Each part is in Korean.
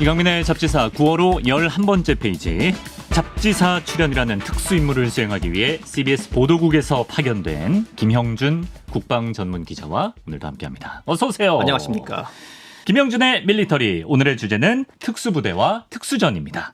이강민의 잡지사 9월호 11번째 페이지 잡지사 출연이라는 특수 임무를 수행하기 위해 CBS 보도국에서 파견된 김형준 국방 전문 기자와 오늘도 함께합니다. 어서 오세요. 안녕하십니까. 김영준의 밀리터리 오늘의 주제는 특수부대와 특수전입니다.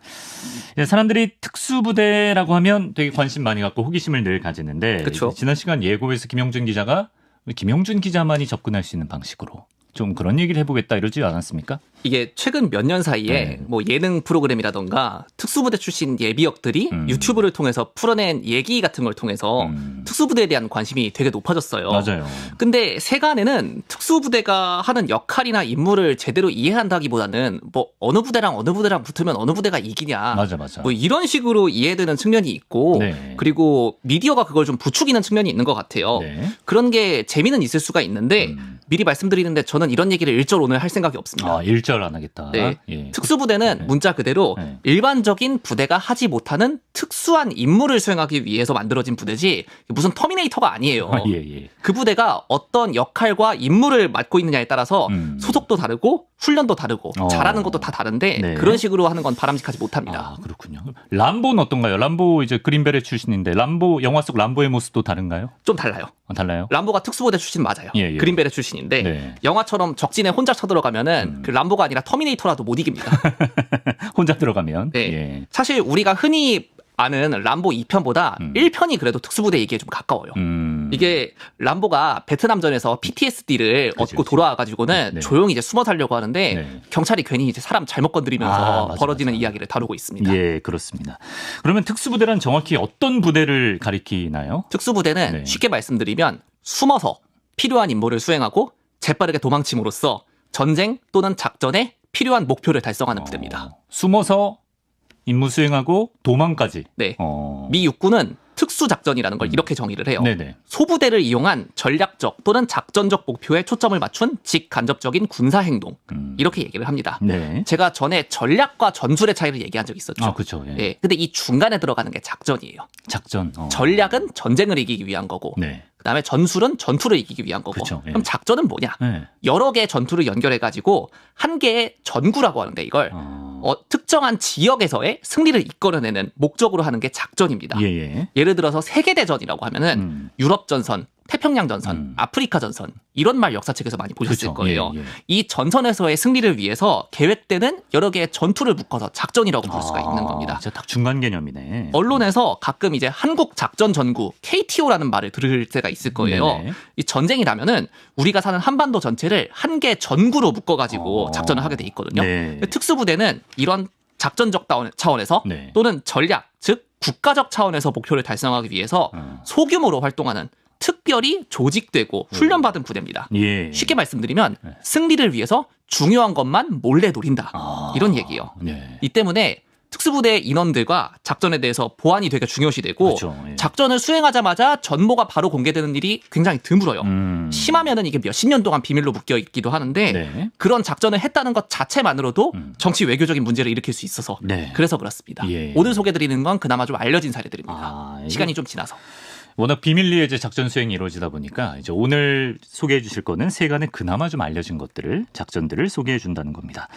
예, 사람들이 특수부대라고 하면 되게 관심 많이 갖고 호기심을 늘 가지는데 그쵸. 지난 시간 예고에서 김영준 기자가 김영준 기자만이 접근할 수 있는 방식으로 좀 그런 얘기를 해보겠다 이러지 않았습니까? 이게 최근 몇 년 사이에 네. 뭐 예능 프로그램이라던가 특수부대 출신 예비역들이 음. 유튜브를 통해서 풀어낸 얘기 같은 걸 통해서 음. 특수부대에 대한 관심이 되게 높아졌어요. 맞아요. 근데 세간에는 특수부대가 하는 역할이나 임무를 제대로 이해한다기보다는 뭐 어느 부대랑 어느 부대랑 붙으면 어느 부대가 이기냐. 맞아 맞아. 뭐 이런 식으로 이해되는 측면이 있고 네. 그리고 미디어가 그걸 좀 부추기는 측면이 있는 것 같아요. 네. 그런 게 재미는 있을 수가 있는데 음. 미리 말씀드리는데 저는 이런 얘기를 일절 오늘 할 생각이 없습니다. 아 일절 안 하겠다. 네. 예. 특수부대는 네. 문자 그대로 네. 일반적인 부대가 하지 못하는 특수한 임무를 수행하기 위해서 만들어진 부대지 무슨 터미네이터가 아니에요. 아, 예 예. 그 부대가 어떤 역할과 임무를 맡고 있느냐에 따라서 음. 소속도 다르고 훈련도 다르고 어. 잘하는 것도 다 다른데 네. 그런 식으로 하는 건 바람직하지 못합니다. 아 그렇군요. 람보는 어떤가요? 람보 이제 그린베레 출신인데 람보 영화 속 람보의 모습도 다른가요? 좀 달라요. 어, 달라요? 람보가 특수부대 출신 맞아요. 예, 예. 그린베레 출신인데 네. 영화처럼 적진에 혼자 쳐들어가면 음. 그 람보가 아니라 터미네이터라도 못 이깁니다. 혼자 들어가면. 네. 예. 사실 우리가 흔히 아는 람보 2편보다 음. 1편이 그래도 특수부대 얘기에 좀 가까워요. 음. 이게 람보가 베트남전에서 PTSD를 그치, 얻고 그치. 돌아와가지고는 네. 조용히 이제 숨어 살려고 하는데 네. 경찰이 괜히 이제 사람 잘못 건드리면서 아, 맞아, 벌어지는 맞아. 이야기를 다루고 있습니다. 예, 그렇습니다. 그러면 특수부대란 정확히 어떤 부대를 가리키나요? 특수부대는 네. 쉽게 말씀드리면 숨어서 필요한 임무를 수행하고 재빠르게 도망침으로써 전쟁 또는 작전에 필요한 목표를 달성하는 부대입니다. 어, 숨어서 임무 수행하고 도망까지. 네. 어. 미 육군은 특수 작전이라는 걸 이렇게 정의를 해요. 네네. 소부대를 이용한 전략적 또는 작전적 목표에 초점을 맞춘 직간접적인 군사 행동 음. 이렇게 얘기를 합니다. 네. 제가 전에 전략과 전술의 차이를 얘기한 적이 있었죠. 아, 그렇죠. 예. 예. 근데 이 중간에 들어가는 게 작전이에요. 작전. 어. 전략은 전쟁을 이기기 위한 거고, 네. 그다음에 전술은 전투를 이기기 위한 거고. 그쵸, 예. 그럼 작전은 뭐냐? 네. 여러 개의 전투를 연결해 가지고 한 개의 전구라고 하는데 이걸 어. 어, 특정한 지역에서의 승리를 이끌어내는 목적으로 하는 게 작전입니다. 예, 예. 예를 들어서 세계 대전이라고 하면은 음. 유럽 전선, 태평양 전선, 음. 아프리카 전선 이런 말 역사책에서 많이 보셨을 그렇죠. 거예요. 예, 예. 이 전선에서의 승리를 위해서 계획되는 여러 개의 전투를 묶어서 작전이라고 부를 수가 있는 아, 겁니다. 진짜 딱 중간 개념이네. 언론에서 가끔 이제 한국 작전 전구 KTO라는 말을 들을 때가 있을 거예요. 네네. 이 전쟁이라면은 우리가 사는 한반도 전체를 한 개 전구로 묶어가지고 어. 작전을 하게 돼 있거든요. 네. 특수부대는 이런 작전적 차원에서 네. 또는 전략, 즉 국가적 차원에서 목표를 달성하기 위해서 어. 소규모로 활동하는 특별히 조직되고 훈련받은 부대입니다. 예. 쉽게 말씀드리면 네. 승리를 위해서 중요한 것만 몰래 노린다. 아. 이런 얘기예요. 네. 이 때문에 특수부대 인원들과 작전에 대해서 보안이 되게 중요시 되고 그렇죠. 예. 작전을 수행하자마자 전모가 바로 공개되는 일이 굉장히 드물어요. 음. 심하면은 이게 몇십 년 동안 비밀로 묶여 있기도 하는데 네. 그런 작전을 했다는 것 자체만으로도 음. 정치 외교적인 문제를 일으킬 수 있어서 네. 그래서 그렇습니다. 예. 오늘 소개드리는 건 그나마 좀 알려진 사례들입니다. 아, 시간이 좀 지나서. 워낙 비밀리에 이제 작전 수행이 이루어지다 보니까 이제 오늘 소개해 주실 거는 세간에 그나마 좀 알려진 것들을 작전들을 소개해 준다는 겁니다.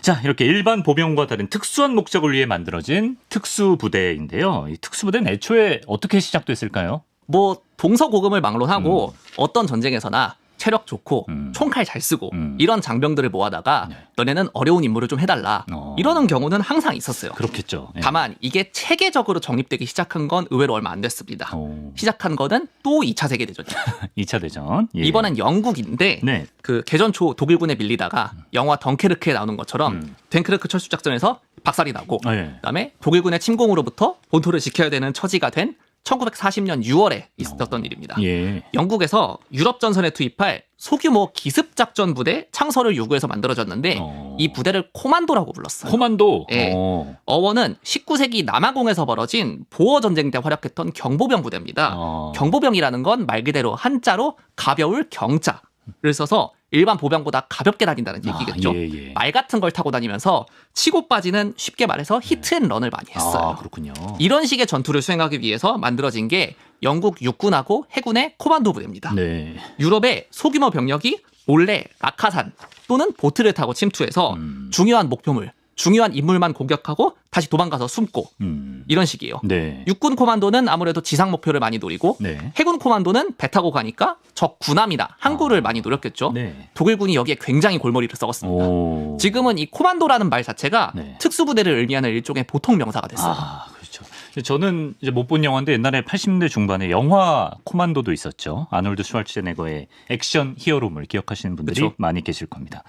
자, 이렇게 일반 보병과 다른 특수한 목적을 위해 만들어진 특수부대인데요. 이 특수부대는 애초에 어떻게 시작됐을까요? 뭐 동서고금을 막론하고 어떤 전쟁에서나 체력 좋고 음. 총칼 잘 쓰고 음. 이런 장병들을 모아다가 네. 너네는 어려운 임무를 좀 해달라 어. 이러는 경우는 항상 있었어요. 그렇겠죠. 예. 다만 이게 체계적으로 정립되기 시작한 건 의외로 얼마 안 됐습니다. 오, 시작한 거는 또 2차 세계 대전이에요. 2차 대전. 예. 이번엔 영국인데 네. 그 개전 초 독일군에 밀리다가 영화 덩케르크에 나오는 것처럼 음. 덩케르크 철수 작전에서 박살이 나고 아, 예. 그다음에 독일군의 침공으로부터 본토를 지켜야 되는 처지가 된 1940년 6월에 있었던 일입니다. 예. 영국에서 유럽 전선에 투입할 소규모 기습 작전 부대 창설을 요구해서 만들어졌는데 어. 이 부대를 코만도라고 불렀어요. 코만도. 예. 어. 어원은 19세기 남아공에서 벌어진 보어 전쟁 때 활약했던 경보병 부대입니다. 어. 경보병이라는 건 말 그대로 한자로 가벼울 경자 를 써서 일반 보병보다 가볍게 다닌다는 얘기겠죠. 아, 예, 예. 말 같은 걸 타고 다니면서 치고 빠지는 쉽게 말해서 히트앤런을 많이 했어요. 아, 그렇군요. 이런 식의 전투를 수행하기 위해서 만들어진 게 영국 육군하고 해군의 코만도 부대입니다. 네. 유럽의 소규모 병력이 몰래 라카산 또는 보트를 타고 침투해서 음. 중요한 목표물 중요한 인물만 공격하고 다시 도망가서 숨고 음. 이런 식이에요. 네. 육군 코만도는 아무래도 지상 목표를 많이 노리고 네. 해군 코만도는 배 타고 가니까 적 군함이나 항구를 아. 많이 노렸겠죠. 네. 독일군이 여기에 굉장히 골머리를 썩었습니다. 오. 지금은 이 코만도라는 말 자체가 네. 특수부대를 의미하는 일종의 보통 명사가 됐어요. 아, 그렇죠. 저는 이제 못 본 영화인데 옛날에 80년대 중반에 영화 코만도도 있었죠. 아놀드 슈왈츠제네거의 액션 히어로물 기억하시는 분들이 그쵸. 많이 계실 겁니다.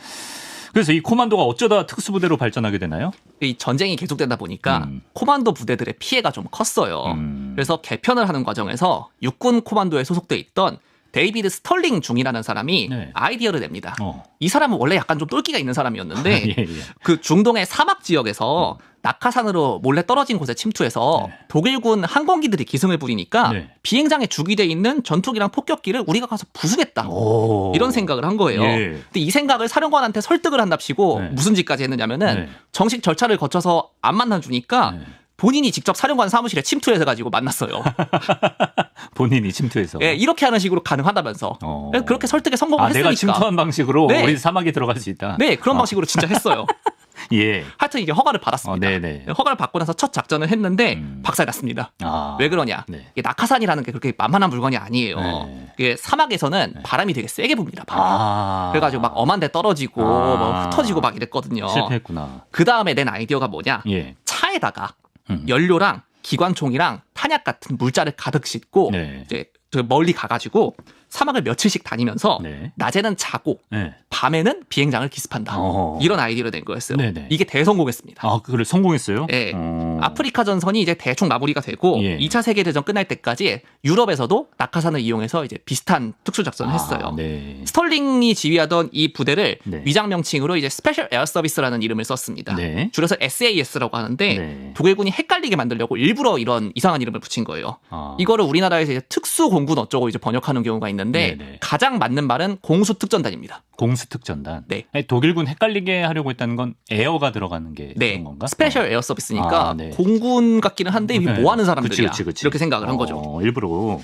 그래서 이 코만도가 어쩌다 특수부대로 발전하게 되나요? 이 전쟁이 계속되다 보니까 음. 코만도 부대들의 피해가 좀 컸어요. 음. 그래서 개편을 하는 과정에서 육군 코만도에 소속돼 있던 데이비드 스털링 중이라는 사람이 네. 아이디어를 냅니다. 어. 이 사람은 원래 약간 좀 똘끼가 있는 사람이었는데 예, 예. 그 중동의 사막 지역에서 낙하산으로 몰래 떨어진 곳에 침투해서 네. 독일군 항공기들이 기승을 부리니까 네. 비행장에 주기돼 있는 전투기랑 폭격기를 우리가 가서 부수겠다. 오. 이런 생각을 한 거예요. 예. 근데 이 생각을 사령관한테 설득을 한답시고 네. 무슨 짓까지 했느냐면은 네. 정식 절차를 거쳐서 안 만나주니까 네. 본인이 직접 사령관 사무실에 침투해서 가지고 만났어요. 본인이 침투해서. 예, 이렇게 하는 식으로 가능하다면서. 어. 그래서 그렇게 설득에 성공을 아, 내가 했으니까. 침투한 방식으로 네. 우리 사막에 들어갈 수 있다. 네, 그런 어. 방식으로 진짜 했어요. 예. 하여튼 이게 허가를 어, 받았습니다. 네네. 허가를 받고 나서 첫 작전을 했는데 음. 박살났습니다. 아. 왜 그러냐? 네. 이게 낙하산이라는 게 그렇게 만만한 물건이 아니에요. 네. 이게 사막에서는 바람이 되게 세게 붑니다. 바람. 아. 그래가지고 막 엄한 데 떨어지고 아. 뭐 흩어지고 막 이랬거든요. 실패했구나. 그 다음에 낸 아이디어가 뭐냐? 예. 차에다가 음. 연료랑 기관총이랑 탄약 같은 물자를 가득 싣고 네. 이제 저 멀리 가가지고 사막을 며칠씩 다니면서 네. 낮에는 자고 네. 밤에는 비행장을 기습한다. 어허. 이런 아이디어를 낸 거였어요. 네네. 이게 대성공했습니다. 아, 그걸 성공했어요? 예. 어. 아프리카 전선이 이제 대충 마무리가 되고 예. 2차 세계 대전 끝날 때까지 유럽에서도 낙하산을 이용해서 이제 비슷한 특수 작전을 했어요. 아, 네. 스털링이 지휘하던 이 부대를 네. 위장 명칭으로 이제 스페셜 에어 서비스라는 이름을 썼습니다. 네. 줄여서 SAS라고 하는데 네. 독일군이 헷갈리게 만들려고 일부러 이런 이상한 이름을 붙인 거예요. 아. 이거를 우리나라에서 이제 특수 공군 어쩌고 이제 번역하는 경우가 있는 데 네네. 가장 맞는 말은 공수 특전단입니다. 공수특전단. 네. 아니, 독일군 헷갈리게 하려고 했다는 건 에어가 들어가는 게 네, 그런 건가? 스페셜 어. 에어 서비스니까 아, 네. 공군 같기는 한데 이게 네. 뭐 하는 사람들이야? 그치, 그치, 그치. 이렇게 생각을 한 어, 거죠. 일부러.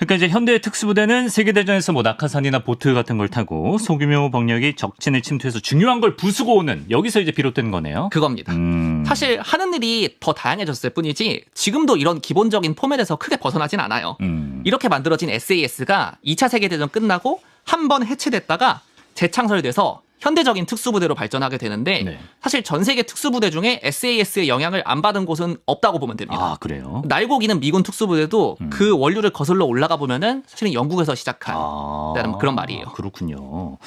그러니까 이제 현대 특수부대는 세계대전에서 뭐 낙하산이나 보트 같은 걸 타고 소규모 병력이 적진을 침투해서 중요한 걸 부수고 오는 여기서 이제 비롯된 거네요. 그겁니다. 음. 사실 하는 일이 더 다양해졌을 뿐이지 지금도 이런 기본적인 포맷에서 크게 벗어나진 않아요. 음. 이렇게 만들어진 SAS가 2차 세계대전 끝나고 한 번 해체됐다가 재창설돼서 현대적인 특수부대로 발전하게 되는데 네. 사실 전 세계 특수부대 중에 SAS의 영향을 안 받은 곳은 없다고 보면 됩니다. 아, 그래요? 날고기는 미군 특수부대도 음. 그 원류를 거슬러 올라가 보면은 사실은 영국에서 시작한 아, 그런 말이에요. 그렇군요.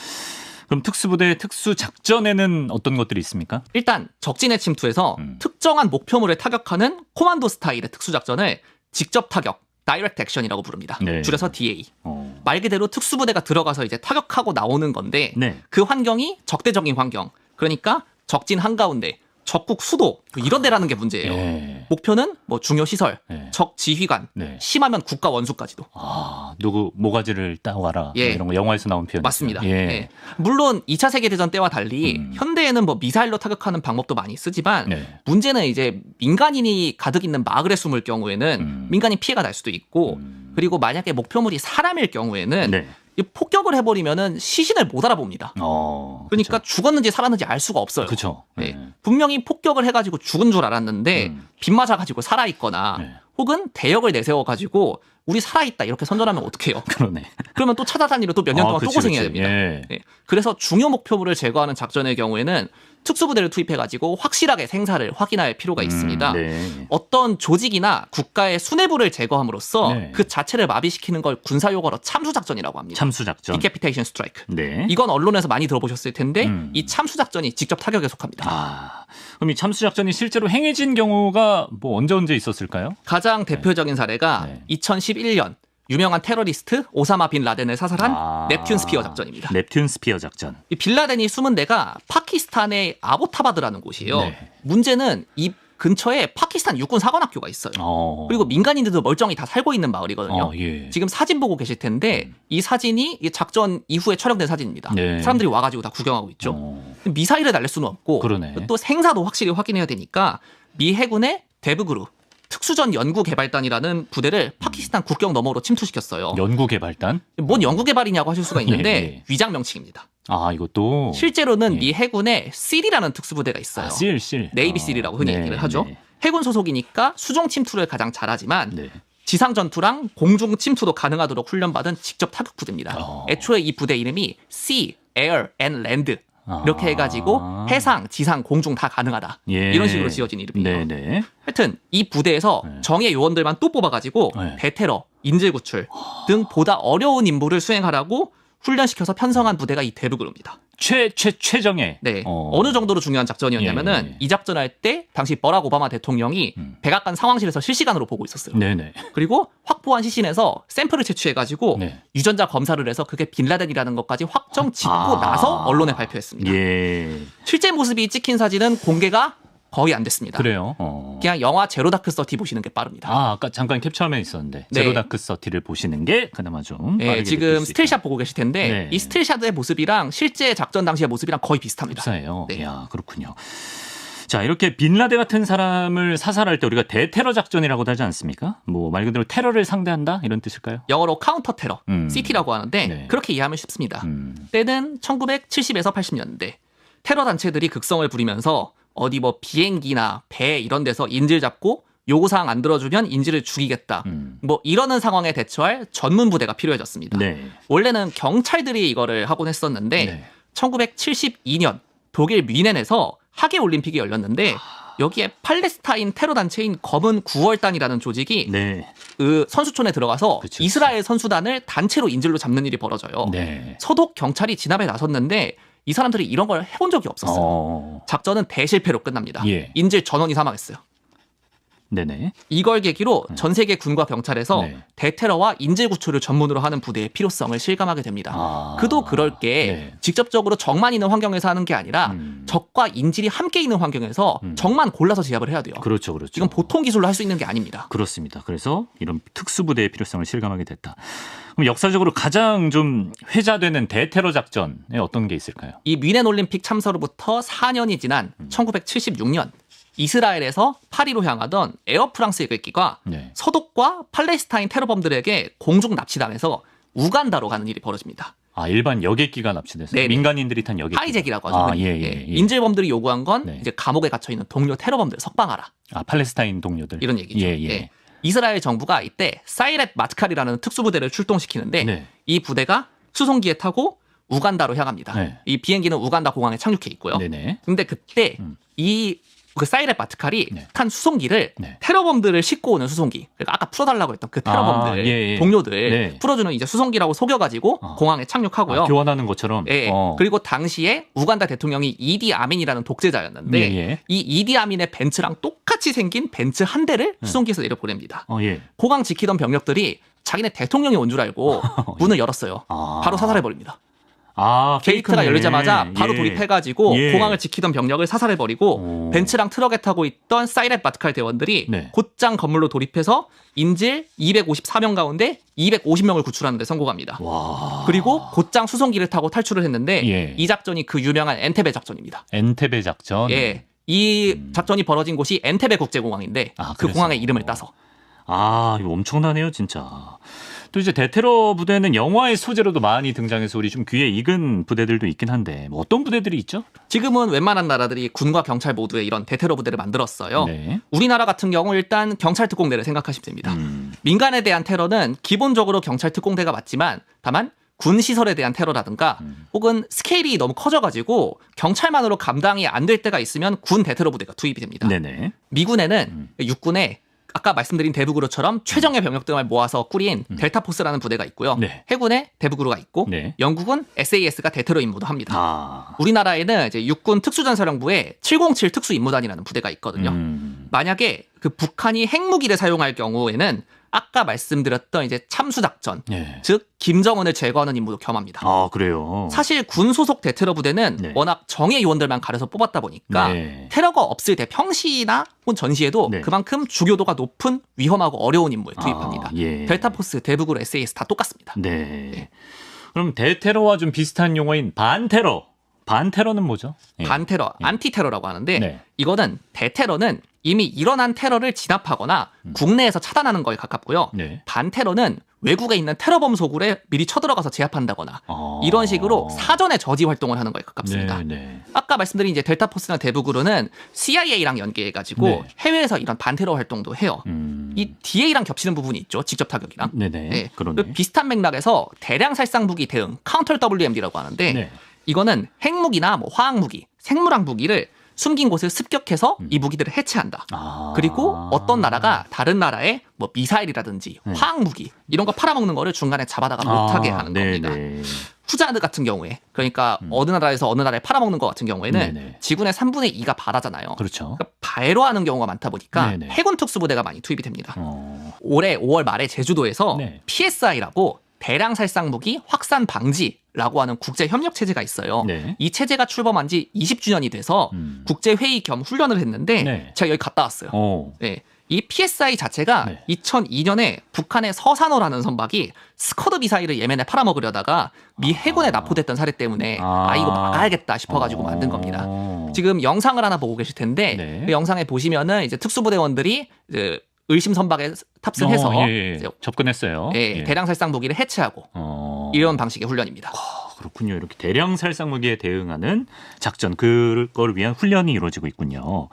그럼 특수부대 특수 작전에는 어떤 것들이 있습니까? 일단 적진에 침투해서 음. 특정한 목표물을 타격하는 코만도 스타일의 특수 작전을 직접 타격, 다이렉트 액션이라고 부릅니다. 네. 줄여서 DA. 어. 말 그대로 특수부대가 들어가서 이제 타격하고 나오는 건데 네. 그 환경이 적대적인 환경. 그러니까 적진 한가운데 적국 수도 뭐 이런 데라는 게 문제예요. 예. 목표는 뭐 중요 시설, 네. 적 지휘관, 네. 심하면 국가 원수까지도. 아, 누구 모가지를 따와라. 예. 뭐 이런 거 영화에서 나온 표현. 맞습니다. 예. 예. 물론 2차 세계 대전 때와 달리 음. 현대에는 뭐 미사일로 타격하는 방법도 많이 쓰지만 네. 문제는 이제 민간인이 가득 있는 마을에 숨을 경우에는 음. 민간인 피해가 날 수도 있고 음. 그리고 만약에 목표물이 사람일 경우에는 네. 이 폭격을 해버리면은 시신을 못 알아봅니다. 어. 그러니까 죽었는지 살았는지 알 수가 없어요. 그렇죠. 네. 분명히 폭격을 해가지고 죽은 줄 알았는데 음. 빗 맞아가지고 살아있거나 네. 혹은 대역을 내세워 가지고 우리 살아있다 이렇게 선전하면 어떡해요? 그러네. 그러면 또 찾아다니러 또 몇년 아, 동안 그치, 또 고생해야 그치. 됩니다. 예. 네. 그래서 중요 목표물을 제거하는 작전의 경우에는 특수부대를 투입해가지고 확실하게 생사를 확인할 필요가 있습니다. 음, 네. 어떤 조직이나 국가의 수뇌부를 제거함으로써 네. 그 자체를 마비시키는 걸 군사 용어로 참수작전이라고 합니다. 참수 작전. 디캐피테이션 스트라이크. 네. 이건 언론에서 많이 들어보셨을 텐데 음. 이 참수작전이 직접 타격에 속합니다. 아, 그럼 이 참수 작전이 실제로 행해진 경우가 뭐 언제 언제 있었을까요? 가장 대표적인 사례가 네. 2011년 유명한 테러리스트 오사마 빈 라덴을 사살한 아. 넵튠 스피어 작전입니다. 넵튠 스피어 작전. 이 빌라덴이 숨은 데가 파키스탄의 아보타바드라는 곳이에요. 네. 문제는 이 근처에 파키스탄 육군 사관학교가 있어요. 어. 그리고 민간인들도 멀쩡히 다 살고 있는 마을이거든요. 어, 예. 지금 사진 보고 계실 텐데 이 사진이 이 작전 이후에 촬영된 사진입니다. 네. 사람들이 와가지고 다 구경하고 있죠. 어. 미사일을 날릴 수는 없고 그러네. 또 생사도 확실히 확인해야 되니까 미 해군의 데브그루 특수전 연구개발단이라는 부대를 파키스탄 국경 너머로 침투시켰어요. 연구 개발단. 뭔 연구개발이냐고 하실 수가 있는데 예, 예. 위장 명칭입니다. 아, 이것도 실제로는 예. 미 해군에 CL이라는 특수부대가 있어요. 아, 실, 실. 네이비 아, CL이라고 흔히 네, 얘기를 하죠. 네. 해군 소속이니까 수종 침투를 가장 잘하지만 네. 지상 전투랑 공중 침투도 가능하도록 훈련받은 직접 타격 부대입니다. 어. 애초에 이 부대 이름이 Sea, Air and Land 아. 이렇게 해가지고 해상, 지상, 공중 다 가능하다. 예. 이런 식으로 지어진 이름이에요. 네, 네. 하여튼 이 부대에서 네. 정예 요원들만 또 뽑아가지고 네. 대테러, 인질 구출 등 보다 어려운 임무를 수행하라고 훈련시켜서 편성한 부대가 이 대부그룹입니다. 최, 최, 최정예. 네. 어. 어. 느 정도로 중요한 작전이었냐면은 예, 예. 이 작전할 때 당시 버락 오바마 대통령이 음. 백악관 상황실에서 실시간으로 보고 있었어요. 네네. 그리고 확보한 시신에서 샘플을 채취해가지고 네. 유전자 검사를 해서 그게 빈라덴이라는 것까지 확정 짓고 아. 나서 언론에 발표했습니다. 예. 실제 모습이 찍힌 사진은 공개가 거의 안 됐습니다. 그래요. 어. 그냥 영화 제로 다크 서티 보시는 게 빠릅니다. 아, 아까 잠깐 캡처화면 있었는데 네. 제로 다크 서티를 보시는 게 그나마 좀 예, 빠르게 지금 스틸샷 보고 계실 텐데 네. 이 스틸샷의 모습이랑 실제 작전 당시의 모습이랑 거의 비슷합니다. 흡사해요. 네. 야 그렇군요. 자 이렇게 빈라데 같은 사람을 사살할 때 우리가 대테러 작전이라고도 하지 않습니까? 뭐 말 그대로 테러를 상대한다 이런 뜻일까요? 영어로 카운터 테러, 음. CT라고 하는데 네. 그렇게 이해하면 쉽습니다. 음. 때는 1970에서 80년대 테러 단체들이 극성을 부리면서 어디 뭐 비행기나 배 이런 데서 인질 잡고 요구사항 안 들어주면 인질을 죽이겠다. 음. 뭐 이러는 상황에 대처할 전문 부대가 필요해졌습니다. 네. 원래는 경찰들이 이거를 하곤 했었는데 네. 1972년 독일 뮌헨에서 하계 올림픽이 열렸는데 여기에 팔레스타인 테러 단체인 검은 9월단이라는 조직이 네. 그 선수촌에 들어가서 그쵸, 그쵸. 이스라엘 선수단을 단체로 인질로 잡는 일이 벌어져요. 네. 서독 경찰이 진압에 나섰는데 이 사람들이 이런 걸 해본 적이 없었어요. 어. 작전은 대실패로 끝납니다. 예. 인질 전원이 사망했어요. 네네. 이걸 계기로 전 세계 군과 경찰에서 네. 대테러와 인질 구출을 전문으로 하는 부대의 필요성을 실감하게 됩니다. 아. 그도 그럴 게 네. 직접적으로 적만 있는 환경에서 하는 게 아니라 음. 적과 인질이 함께 있는 환경에서 음. 적만 골라서 제압을 해야 돼요. 그렇죠, 그렇죠. 이건 보통 기술로 할 수 있는 게 아닙니다. 그렇습니다. 그래서 이런 특수부대의 필요성을 실감하게 됐다. 그럼 역사적으로 가장 좀 회자되는 대테러 작전에 어떤 게 있을까요? 이 뮌헨 올림픽 참사로부터 4년이 지난 음. 1976년 이스라엘에서 파리로 향하던 에어 프랑스 객기가 네. 서독과 팔레스타인 테러범들에게 공중 납치당해서 우간다로 가는 일이 벌어집니다. 아 일반 여객기가 납치돼서 네네. 민간인들이 탄 여객기. 하이잭이라고 하죠. 아. 예, 예, 예. 예. 인질범들이 요구한 건 네. 이제 감옥에 갇혀 있는 동료 테러범들 석방하라 아 팔레스타인 동료들. 이런 얘기죠. 예, 예. 이스라엘 정부가 이때 사이렛 마트칼이라는 특수부대를 출동시키는데 네. 이 부대가 수송기에 타고 우간다로 향합니다. 네. 이 비행기는 우간다 공항에 착륙해 있고요. 네네. 근데 그때 음. 이 그 사이렛 마트칼이 네. 탄 수송기를 네. 테러범들을 싣고 오는 수송기. 그러니까 아까 풀어달라고 했던 그 테러범들 아, 예, 예. 동료들 네. 풀어주는 이제 수송기라고 속여가지고 어. 공항에 착륙하고요. 아, 교환하는 것처럼. 예. 어. 그리고 당시에 우간다 대통령이 이디 아민이라는 독재자였는데 예, 예. 이 이디 아민의 벤츠랑 똑같이 생긴 벤츠 한 대를 수송기에서 내려 보냅니다. 어, 예. 공항 지키던 병력들이 자기네 대통령이 온 줄 알고 문을 열었어요. 아. 바로 사살해 버립니다. 아, 게이트가 페이크네. 열리자마자 바로 예. 돌입해가지고 예. 공항을 지키던 병력을 사살해버리고 오. 벤츠랑 트럭에 타고 있던 사이렛 마트칼 대원들이 네. 곧장 건물로 돌입해서 인질 254명 가운데 250명을 구출하는 데 성공합니다. 와. 그리고 곧장 수송기를 타고 탈출을 했는데 예. 이 작전이 그 유명한 엔테베 작전입니다. 엔테베 작전. 예. 이 작전이 벌어진 곳이 엔테베 국제공항인데 아, 그 그래서. 공항의 이름을 따서 아, 이거 엄청나네요, 진짜. 또 이제 대테러 부대는 영화의 소재로도 많이 등장해서 우리 좀 귀에 익은 부대들도 있긴 한데 뭐 어떤 부대들이 있죠? 지금은 웬만한 나라들이 군과 경찰 모두에 이런 대테러 부대를 만들었어요. 네. 우리나라 같은 경우 일단 경찰 특공대를 생각하시면 됩니다. 음. 민간에 대한 테러는 기본적으로 경찰 특공대가 맞지만 다만 군 시설에 대한 테러라든가 음. 혹은 스케일이 너무 커져가지고 경찰만으로 감당이 안 될 때가 있으면 군 대테러 부대가 투입이 됩니다. 네네. 미군에는 음. 육군에 아까 말씀드린 대북으로처럼 최정예 병력등을 모아서 꾸린 델타포스라는 부대가 있고요. 음. 네. 해군에 대북으로가 있고 네. 영국은 SAS가 대테러 임무도 합니다. 아. 우리나라에는 이제 육군 특수전사령부에 707 특수임무단이라는 부대가 있거든요. 음. 만약에 그 북한이 핵무기를 사용할 경우에는 아까 말씀드렸던 이제 참수 작전, 네. 즉 김정은을 제거하는 임무도 겸합니다. 아, 그래요. 사실 군 소속 대테러 부대는 네. 워낙 정예 요원들만 가려서 뽑았다 보니까 네. 테러가 없을 때 평시나 혹은 전시에도 네. 그만큼 주교도가 높은 위험하고 어려운 임무에 투입합니다. 아, 예. 델타 포스, 대북으로 SAS 다 똑같습니다. 네. 그럼 대테러와 좀 비슷한 용어인 반테러. 반테러는 뭐죠? 예. 반테러, 안티테러라고 하는데 네. 이거는 대테러는 이미 일어난 테러를 진압하거나 국내에서 차단하는 거에 가깝고요. 네. 반테러는 외국에 있는 테러 범 소굴에 미리 쳐들어가서 제압한다거나 어. 이런 식으로 사전에 저지 활동을 하는 거에 가깝습니다. 네, 네. 아까 말씀드린 이제 델타 포스나 대북으로는 CIA랑 연계해가지고 네. 해외에서 이런 반테러 활동도 해요. 음. 이 DA랑 겹치는 부분이 있죠. 직접 타격이랑. 네네. 네. 그러네. 그 비슷한 맥락에서 대량 살상 무기 대응 카운터 WMD라고 하는데 네. 이거는 핵무기나 뭐 화학 무기, 생물학 무기를 숨긴 곳을 습격해서 음. 이 무기들을 해체한다. 아. 그리고 어떤 나라가 다른 나라에 뭐 미사일이라든지 네. 화학 무기 이런 거 팔아먹는 거를 중간에 잡아다가 아, 못하게 하는 네네. 겁니다. 후자드 같은 경우에 그러니까 음. 어느 나라에서 어느 나라에 팔아먹는 것 같은 경우에는 네네. 지구의 3분의 2가 바다잖아요. 그렇죠. 그러니까 발로하는 경우가 많다 보니까 네네. 해군 특수부대가 많이 투입이 됩니다. 어. 올해 5월 말에 제주도에서 네. PSI라고 대량 살상 무기 확산 방지라고 하는 국제 협력 체제가 있어요. 네. 이 체제가 출범한 지 20주년이 돼서 음. 국제 회의 겸 훈련을 했는데 네. 제가 여기 갔다 왔어요. 어. 네. 이 PSI 자체가 네. 2002년에 북한의 서산호라는 선박이 스커드 미사일을 예멘에 팔아먹으려다가 미 해군에 납포됐던 사례 때문에 아. 아, 이거 막아야겠다 싶어가지고 만든 겁니다. 어. 지금 영상을 하나 보고 계실 텐데 네. 그 영상에 보시면은 이제 특수부대원들이 이제 의심 선박에 탑승해서 어, 예, 예. 접근했어요. 예, 예. 대량 살상 무기를 해체하고 어. 이런 방식의 훈련입니다. 아, 그렇군요. 이렇게 대량 살상 무기에 대응하는 작전 그걸 위한 훈련이 이루어지고 있군요.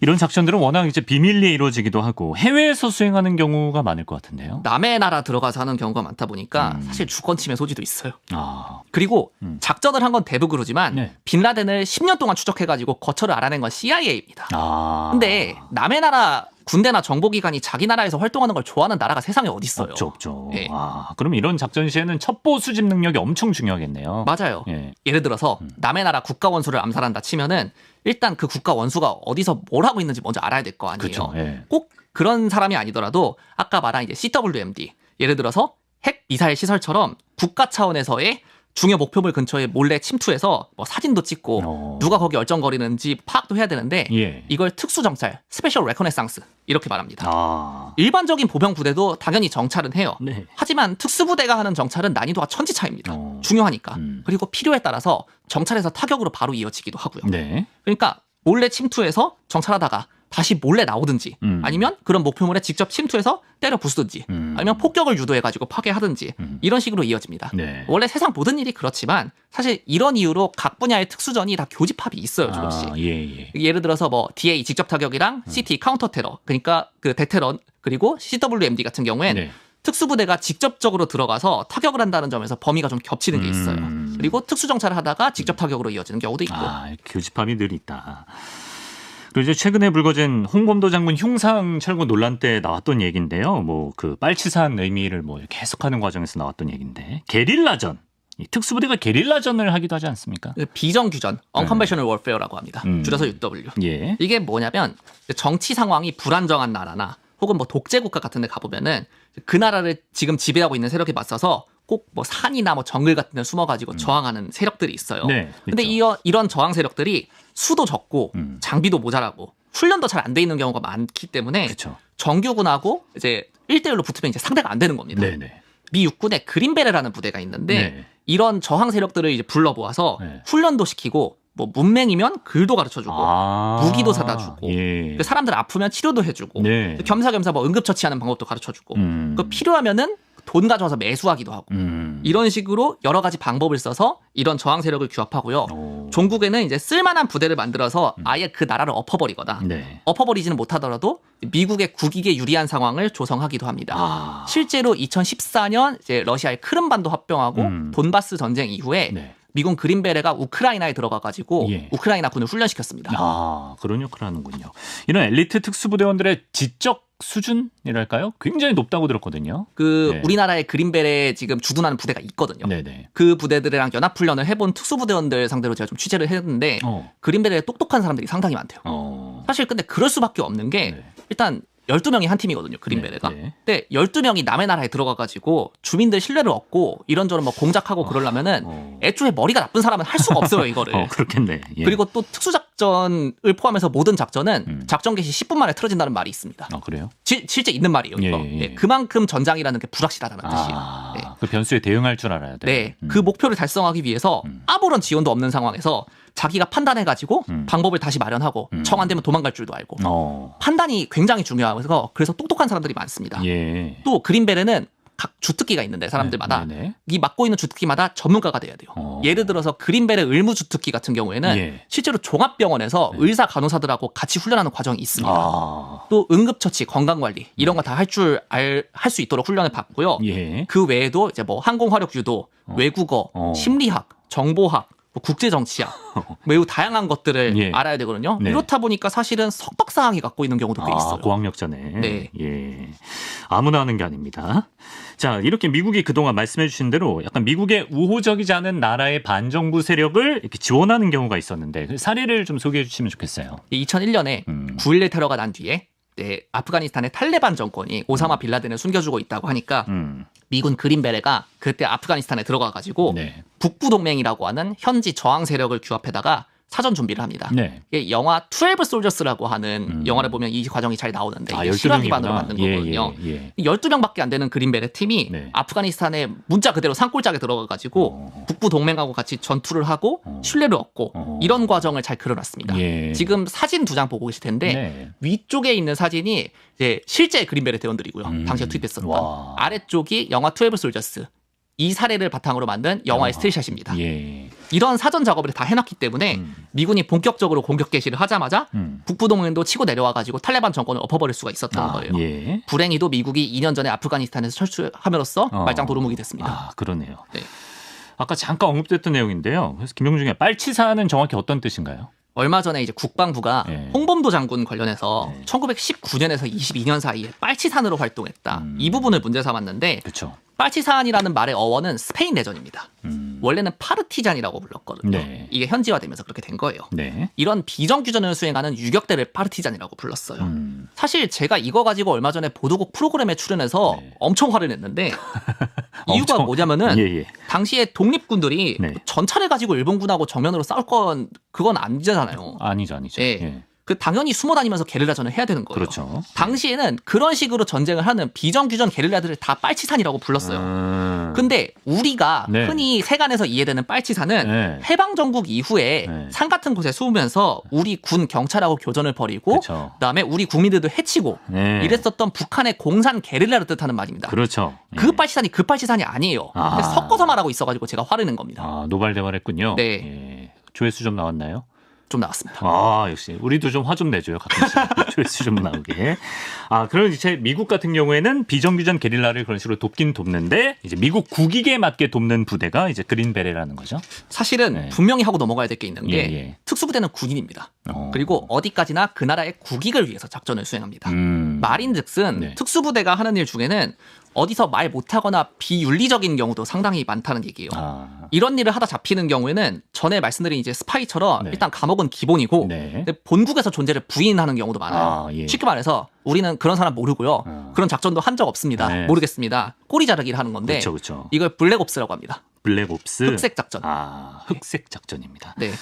이런 작전들은 워낙 이제 비밀리에 이루어지기도 하고 해외에서 수행하는 경우가 많을 것 같은데요. 남의 나라 들어가서 하는 경우가 많다 보니까 음. 사실 주권 침해 소지도 있어요. 아, 그리고 음. 작전을 한 건 대북으로지만 네. 빈라덴을 10년 동안 추적해가지고 거처를 알아낸 건 CIA입니다. 아. 근데 남의 나라 군대나 정보기관이 자기 나라에서 활동하는 걸 좋아하는 나라가 세상에 어디 있어요? 없죠, 없죠. 예. 아, 그럼 이런 작전 시에는 첩보 수집 능력이 엄청 중요하겠네요. 맞아요. 예. 예를 들어서 음. 남의 나라 국가 원수를 암살한다 치면은 일단 그 국가 원수가 어디서 뭘 하고 있는지 먼저 알아야 될 거 아니에요. 그렇죠. 예. 꼭 그런 사람이 아니더라도 아까 말한 이제 CWMD 예를 들어서 핵 미사일 시설처럼 국가 차원에서의 중요 목표물 근처에 몰래 침투해서 뭐 사진도 찍고 어. 누가 거기 얼쩡거리는지 파악도 해야 되는데 예. 이걸 특수 정찰, 스페셜 레코네상스 이렇게 말합니다. 아. 일반적인 보병 부대도 당연히 정찰은 해요. 네. 하지만 특수 부대가 하는 정찰은 난이도가 천지 차입니다. 어. 중요하니까. 음. 그리고 필요에 따라서 정찰에서 타격으로 바로 이어지기도 하고요. 네. 그러니까 몰래 침투해서 정찰하다가 다시 몰래 나오든지 음. 아니면 그런 목표물에 직접 침투해서 때려 부수든지 음. 아니면 폭격을 유도해가지고 파괴하든지 음. 이런 식으로 이어집니다. 네. 원래 세상 모든 일이 그렇지만 사실 이런 이유로 각 분야의 특수전이 다 교집합이 있어요 조금씩. 아, 예, 예. 예를 들어서 뭐 DA 직접 타격이랑 CT 카운터 테러 그러니까 그 대테러 그리고 CWMD 같은 경우엔 네. 특수부대가 직접적으로 들어가서 타격을 한다는 점에서 범위가 좀 겹치는 게 있어요. 음. 그리고 특수정찰을 하다가 직접 타격으로 이어지는 경우도 있고. 아, 교집합이 늘 있다. 그리고 이제 최근에 불거진 홍범도 장군 흉상 철거 논란 때 나왔던 얘기인데요. 뭐 그 빨치산 의미를 뭐 해석하는 과정에서 나왔던 얘기인데 게릴라전. 이 특수부대가 게릴라전을 하기도 하지 않습니까? 그 비정규전, unconventional warfare라고 합니다. 음. 줄여서 UW. 예. 이게 뭐냐면 정치 상황이 불안정한 나라나 혹은 뭐 독재 국가 같은 데 가보면은 그 나라를 지금 지배하고 있는 세력에 맞서서 꼭 뭐 산이나 뭐 정글 같은 데 숨어가지고 저항하는 세력들이 있어요. 음. 네. 근데 있죠. 이, 이런 저항 세력들이 수도 적고 음. 장비도 모자라고 훈련도 잘 안 돼 있는 경우가 많기 때문에 그렇죠. 정규군하고 이제 1대1로 붙으면 이제 상대가 안 되는 겁니다. 네, 네. 미 육군에 그린베레라는 부대가 있는데 네. 이런 저항 세력들을 이제 불러 모아서 네. 훈련도 시키고 뭐 문맹이면 글도 가르쳐 주고 아. 무기도 사다 주고. 예. 그 사람들 아프면 치료도 해 주고 네. 겸사겸사 뭐 응급 처치하는 방법도 가르쳐 주고 음. 그 필요하면은 돈 가져와서 매수하기도 하고 음. 이런 식으로 여러 가지 방법을 써서 이런 저항 세력을 규합하고요. 오. 종국에는 이제 쓸만한 부대를 만들어서 아예 그 나라를 엎어버리거나 네. 엎어버리지는 못하더라도 미국의 국익에 유리한 상황을 조성하기도 합니다. 아. 실제로 2014년 이제 러시아의 크림반도 합병하고 음. 돈바스 전쟁 이후에 네. 미군 그린베레가 우크라이나에 들어가 가지고 예. 우크라이나 군을 훈련시켰습니다. 아, 그런 역할을 하는군요. 이런 엘리트 특수부대원들의 지적 수준이랄까요? 굉장히 높다고 들었거든요. 그 네. 우리나라의 그린베레 지금 주둔하는 부대가 있거든요. 네네. 그 부대들이랑 연합 훈련을 해본 특수부대원들 상대로 제가 좀 취재를 했는데 어. 그린베레에 똑똑한 사람들이 상당히 많대요. 어. 사실 근데 그럴 수밖에 없는 게 네. 일단 12명이 한 팀이거든요. 그린베레가. 네, 네. 근데 12명이 남의 나라에 들어가 가지고 주민들 신뢰를 얻고 이런저런 뭐 공작하고 그러려면은 어. 애초에 머리가 나쁜 사람은 할 수가 없어요, 이거를. 어, 그렇겠네. 예. 그리고 또 특수 작전을 포함해서 모든 작전은 음. 작전 개시 10분 만에 틀어진다는 말이 있습니다. 아, 그래요? 지- 실제 있는 말이에요, 이거. 예, 예, 예. 예, 그만큼 전장이라는 게 불확실하다는 뜻이에요. 아, 네. 그 변수에 대응할 줄 알아야 돼. 네, 음. 그 목표를 달성하기 위해서 음. 아무런 지원도 없는 상황에서 자기가 판단해가지고 음. 방법을 다시 마련하고 음. 정안 되면 도망갈 줄도 알고 어. 판단이 굉장히 중요해서 그래서 똑똑한 사람들이 많습니다. 예. 또 그린벨에는 각 주특기가 있는데 사람들마다 네, 네. 이 맡고 있는 주특기마다 전문가가 돼야 돼요. 어. 예를 들어서 그린벨의 의무 주특기 같은 경우에는 예. 실제로 종합병원에서 네. 의사 간호사들하고 같이 훈련하는 과정이 있습니다. 아. 또 응급처치, 건강관리 이런 거 다 할 줄 알 할 수 있도록 훈련을 받고요. 예. 그 외에도 이제 뭐 항공화력 유도, 어. 외국어, 어. 심리학, 정보학, 뭐 국제 정치학 매우 다양한 것들을 예. 알아야 되거든요. 네. 이렇다 보니까 사실은 석박사학위 갖고 있는 경우도 꽤 아, 있어요. 고학력자네. 네. 예. 아무나 하는 게 아닙니다. 자, 이렇게 미국이 그동안 말씀해 주신 대로 약간 미국의 우호적이지 않은 나라의 반정부 세력을 이렇게 지원하는 경우가 있었는데 그 사례를 좀 소개해 주시면 좋겠어요. 2001년에 음. 9.11 테러가 난 뒤에 네, 아프가니스탄의 탈레반 정권이 오사마 빌라덴을 숨겨주고 있다고 하니까 음. 미군 그린베레가 그때 아프가니스탄에 들어가 가지고 네. 북부 동맹이라고 하는 현지 저항 세력을 규합해다가 사전 준비를 합니다. 네. 이게 영화 12 솔저스라고 하는 음. 영화를 보면 이 과정이 잘 나오는데 아, 실화 기반으로 12명이구나. 만든 예, 거거든요. 예, 예. 12명밖에 안 되는 그린베레 팀이 네. 아프가니스탄에 문자 그대로 산골짜기에 들어가 가지고 어. 북부 동맹하고 같이 전투를 하고 어. 신뢰를 얻고 어. 이런 과정을 잘 그려놨습니다. 예. 지금 사진 두 장 보고 계실 텐데 네. 위쪽에 있는 사진이 이제 실제 그린베레 대원들이고요. 음. 당시에 투입했었던 와. 아래쪽이 영화 12 솔저스 이 사례를 바탕으로 만든 영화의 아. 스틸샷입니다. 예. 이런 사전 작업을 다 해놨기 때문에 음. 미군이 본격적으로 공격 개시를 하자마자 음. 북부 동맹도 치고 내려와가지고 탈레반 정권을 엎어버릴 수가 있었던 아, 거예요. 예. 불행히도 미국이 2년 전에 아프가니스탄에서 철수함으로써 어. 말짱 도루묵이 됐습니다. 아, 그러네요. 네. 아까 잠깐 언급됐던 내용인데요. 그래서 김용중의 빨치사는 정확히 어떤 뜻인가요? 얼마 전에 이제 국방부가 네. 홍범도 장군 관련해서 네. 1919년에서 22년 사이에 빨치산으로 활동했다. 음. 이 부분을 문제 삼았는데 그렇죠. 빨치산이라는 말의 어원은 스페인 내전입니다. 음. 원래는 파르티잔이라고 불렀거든요. 네. 이게 현지화되면서 그렇게 된 거예요. 네. 이런 비정규전을 수행하는 유격대를 파르티잔이라고 불렀어요. 음. 사실 제가 이거 가지고 얼마 전에 보도국 프로그램에 출연해서 네. 엄청 화를 냈는데 이유가 엄청- 뭐냐면은 예, 예. 당시에 독립군들이 네. 전차를 가지고 일본군하고 정면으로 싸울 건 그건 아니잖아요. 아니죠, 아니죠. 예. 예. 그 당연히 숨어 다니면서 게릴라전을 해야 되는 거예요. 그렇죠. 당시에는 그런 식으로 전쟁을 하는 비정규전 게릴라들을 다 빨치산이라고 불렀어요. 음. 근데 우리가 네. 흔히 세간에서 이해되는 빨치산은 네. 해방 정국 이후에 네. 산 같은 곳에 숨으면서 우리 군 경찰하고 교전을 벌이고 그렇죠. 그다음에 우리 국민들도 해치고 네. 이랬었던 북한의 공산 게릴라를 뜻하는 말입니다. 그렇죠. 그 예. 빨치산이 그 빨치산이 아니에요. 아. 섞어서 말하고 있어가지고 제가 화를 낸 겁니다. 아, 노발대발했군요. 네. 예. 조회수 좀 나왔나요? 좀 나왔습니다. 아, 역시 우리도 좀화좀 내줘요. 가끔씩 조회수 좀 나오게. 아, 그런 이제 미국 같은 경우에는 비정규전 게릴라를 그런 식으로 돕긴 돕는데 이제 미국 국익에 맞게 돕는 부대가 이제 그린베레라는 거죠. 사실은 네. 분명히 하고 넘어가야 될 게 있는 게 예, 예. 특수부대는 군인입니다. 어. 그리고 어디까지나 그 나라의 국익을 위해서 작전을 수행합니다. 음. 말인즉슨 네. 특수부대가 하는 일 중에는 어디서 말 못하거나 비윤리적인 경우도 상당히 많다는 얘기예요. 아. 이런 일을 하다 잡히는 경우에는 전에 말씀드린 이제 스파이처럼 네. 일단 감옥은 기본이고 네. 본국에서 존재를 부인하는 경우도 많아요. 아, 예. 쉽게 말해서 우리는 그런 사람 모르고요. 어. 그런 작전도 한 적 없습니다. 네. 모르겠습니다. 꼬리 자르기를 하는 건데 그렇죠, 그렇죠. 이걸 블랙옵스라고 합니다. 블랙옵스. 흑색 작전. 아, 흑색 작전입니다. 네.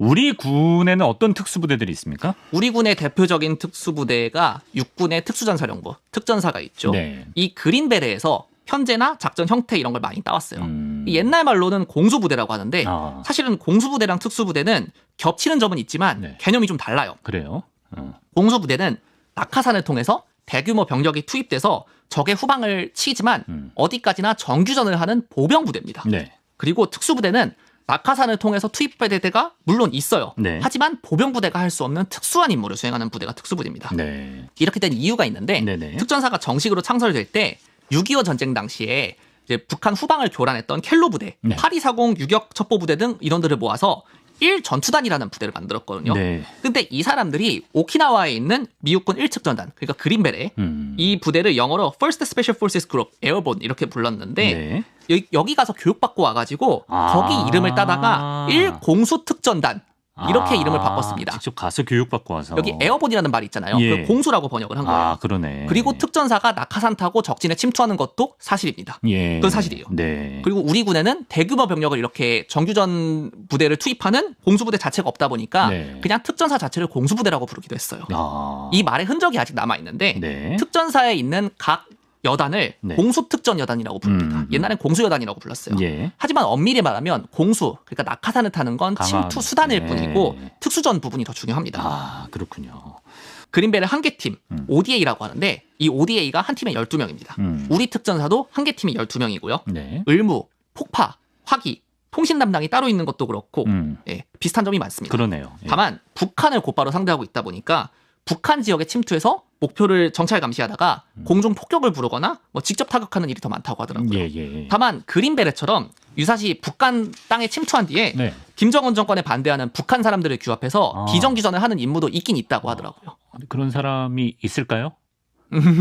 우리 군에는 어떤 특수부대들이 있습니까? 우리 군의 대표적인 특수부대가 육군의 특수전사령부, 특전사가 있죠. 네. 이 그린베레에서 현재나 작전 형태 이런 걸 많이 따왔어요. 음. 이 옛날 말로는 공수부대라고 하는데 아, 사실은 공수부대랑 특수부대는 겹치는 점은 있지만 네. 개념이 좀 달라요. 그래요. 어. 공수부대는 낙하산을 통해서 대규모 병력이 투입돼서 적의 후방을 치지만 음. 어디까지나 정규전을 하는 보병 부대입니다. 네. 그리고 특수부대는 낙하산을 통해서 투입부대가 물론 있어요. 네. 하지만 보병부대가 할 수 없는 특수한 임무를 수행하는 부대가 특수부대입니다. 네. 이렇게 된 이유가 있는데 네네. 특전사가 정식으로 창설될 때 6.25 전쟁 당시에 북한 후방을 교란했던 켈로 부대, 네. 8240 유격 첩보 부대 등 이런들을 모아서 1 전투단이라는 부대를 만들었거든요. 네. 근데 이 사람들이 오키나와에 있는 미국군 1측 전단, 그러니까 그린베레 음. 이 부대를 영어로 First Special Forces Group, 에어본 이렇게 불렀는데 네. 여기, 여기 가서 교육받고 와가지고 아. 거기 이름을 따다가 1공수특전단 이렇게 아, 이름을 바꿨습니다. 직접 가서 교육받고 와서. 여기 에어본이라는 말이 있잖아요. 예. 그걸 공수라고 번역을 한 거예요. 아, 그러네. 그리고 특전사가 낙하산 타고 적진에 침투하는 것도 사실입니다. 예. 그건 사실이에요. 네. 그리고 우리 군에는 대규모 병력을 이렇게 정규전 부대를 투입하는 공수부대 자체가 없다 보니까 네. 그냥 특전사 자체를 공수부대라고 부르기도 했어요. 아. 이 말의 흔적이 아직 남아 있는데 네. 특전사에 있는 각 여단을 네. 공수특전 여단이라고 부릅니다. 음, 음. 옛날엔 공수여단이라고 불렀어요. 예. 하지만 엄밀히 말하면 공수, 그러니까 낙하산을 타는 건 강화. 침투 수단일 네. 뿐이고 특수전 부분이 더 중요합니다. 아, 그렇군요. 그린벨은 한개 팀, 음. ODA라고 하는데 이 ODA가 한 팀에 12명입니다. 음. 우리 특전사도 한 개 팀이 12명이고요. 네. 을무, 폭파, 화기, 통신 담당이 따로 있는 것도 그렇고 음. 예, 비슷한 점이 많습니다. 그러네요. 예. 다만 북한을 곧바로 상대하고 있다 보니까 북한 지역에 침투해서 목표를 정찰 감시하다가 공중 폭격을 부르거나 뭐 직접 타격하는 일이 더 많다고 하더라고요. 예, 예. 다만 그린베레처럼 유사시 북한 땅에 침투한 뒤에 네. 김정은 정권에 반대하는 북한 사람들을 규합해서 아. 비정규전을 하는 임무도 있긴 있다고 하더라고요. 그런 사람이 있을까요?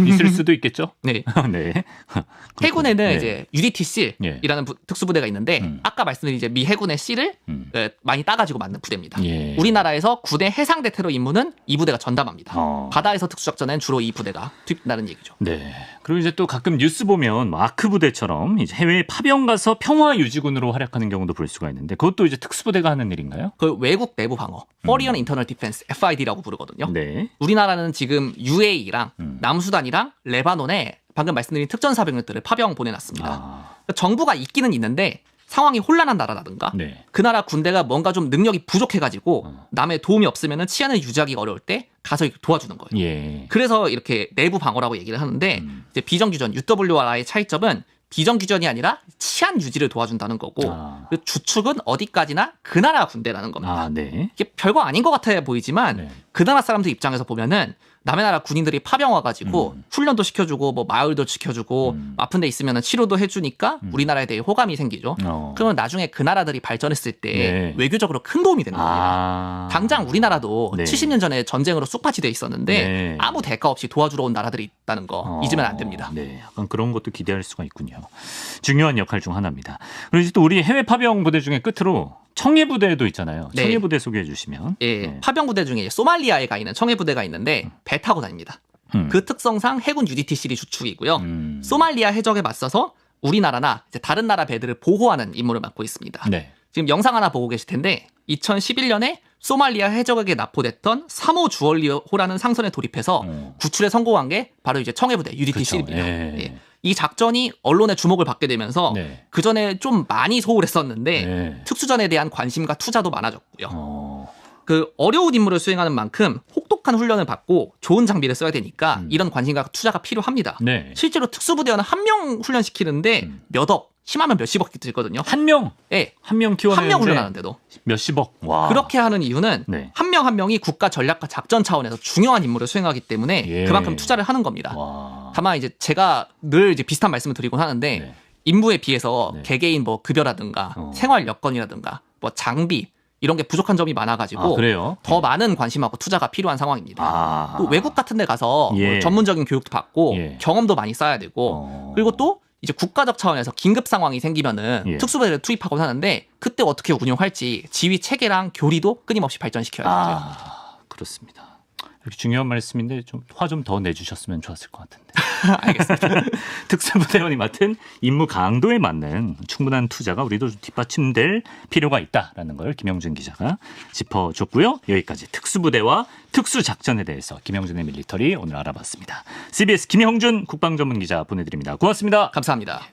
있을 수도 있겠죠? 네. 네. 해군에는 네. 이제 UDT-C이라는 예. 특수부대가 있는데 음. 아까 말씀드린 이제 미 해군의 C를 음. 에, 많이 따가지고 만든 부대입니다. 예. 우리나라에서 구대 해상대 테러 임무는 이 부대가 전담합니다. 어. 바다에서 특수작전엔 주로 이 부대가 투입된다는 얘기죠. 네. 그리고 이제 또 가끔 뉴스 보면 뭐 아크 부대처럼 이제 해외에 파병 가서 평화 유지군으로 활약하는 경우도 볼 수가 있는데 그것도 이제 특수부대가 하는 일인가요? 그 외국 내부 방어, Foreign Internal Defense (FID라고 부르거든요. 음. 네. 우리나라는 지금 UAE랑 음. 남수단이랑 레바논에 방금 말씀드린 특전사병력들을 파병 보내놨습니다. 아. 그러니까 정부가 있기는 있는데 상황이 혼란한 나라라든가 네. 그 나라 군대가 뭔가 좀 능력이 부족해가지고 어. 남의 도움이 없으면 치안을 유지하기가 어려울 때 가서 도와주는 거예요. 예. 그래서 이렇게 내부 방어라고 얘기를 하는데 음. 이제 비정규전 UWR의 차이점은 비정규전이 아니라 치안 유지를 도와준다는 거고 아. 그 주축은 어디까지나 그 나라 군대라는 겁니다. 아, 네. 이게 별거 아닌 것 같아 보이지만 네. 그 나라 사람들 입장에서 보면은 남의 나라 군인들이 파병 와가지고 음. 훈련도 시켜주고 뭐 마을도 지켜주고 음. 아픈 데 있으면 치료도 해주니까 우리나라에 대해 호감이 생기죠. 어. 그러면 나중에 그 나라들이 발전했을 때 네. 외교적으로 큰 도움이 되는 겁니다. 아. 당장 우리나라도 네. 70년 전에 전쟁으로 쑥파치돼 있었는데 네. 아무 대가 없이 도와주러 온 나라들이 있다는 거 어, 잊으면 안 됩니다. 네, 약간 그런 것도 기대할 수가 있군요. 중요한 역할 중 하나입니다. 그리고 이제 또 우리 해외 파병 부대 중에 끝으로 청해 부대도 있잖아요. 네. 청해 부대 소개해 주시면. 예, 네. 파병 부대 중에 소말리아에 가 있는 청해 부대가 있는데 배 타고 다닙니다. 음. 그 특성상 해군 UDT-C이 주축이고요. 음. 소말리아 해적에 맞서서 우리나라나 다른 나라 배들을 보호하는 임무를 맡고 있습니다. 네. 지금 영상 하나 보고 계실 텐데 2011년에 소말리아 해적에게 납포됐던 3호 주얼리호라는 상선에 돌입해서 어. 구출에 성공한 게 바로 이제 청해부대 그쵸. UDT-C입니다. 예. 예. 이 작전이 언론의 주목을 받게 되면서 네. 그 전에 좀 많이 소홀했었는데 네. 특수전에 대한 관심과 투자도 많아졌고요. 어. 그 어려운 임무를 수행하는 만큼 혹독한 훈련을 받고 좋은 장비를 써야 되니까 음. 이런 관심과 투자가 필요합니다. 네. 실제로 특수부대원은 한 명 훈련시키는데 음. 몇 억, 심하면 몇십억 들거든요. 한 명, 예, 한명한 키워내는데 명 훈련하는데도 몇십억. 와. 그렇게 하는 이유는 네. 한 명 한 명이 국가 전략과 작전 차원에서 중요한 임무를 수행하기 때문에 예. 그만큼 투자를 하는 겁니다. 와. 다만 이제 제가 늘 이제 비슷한 말씀을 드리곤 하는데 네. 임무에 비해서 네. 개개인 뭐 급여라든가 어. 생활 여건이라든가 뭐 장비 이런 게 부족한 점이 많아가지고 아? 더 많은 관심하고 투자가 필요한 상황입니다. 아. 또 외국 같은 데 가서 예. 뭐 전문적인 교육도 받고 예. 경험도 많이 쌓아야 되고 어. 그리고 또 이제 국가적 차원에서 긴급 상황이 생기면은 예. 특수부대를 투입하곤 하는데 그때 어떻게 운용할지 지휘 체계랑 교리도 끊임없이 발전시켜야 되죠. 아, 그렇습니다. 이렇게 중요한 말씀인데 좀 화 좀 더 내주셨으면 좋았을 것 같은데. 알겠습니다. 특수부대원이 맡은 임무 강도에 맞는 충분한 투자가 우리도 좀 뒷받침될 필요가 있다라는 걸 김영준 기자가 짚어줬고요. 여기까지 특수부대와 특수작전에 대해서 김영준의 밀리터리 오늘 알아봤습니다. CBS 김영준 국방전문기자 보내드립니다. 고맙습니다. 감사합니다.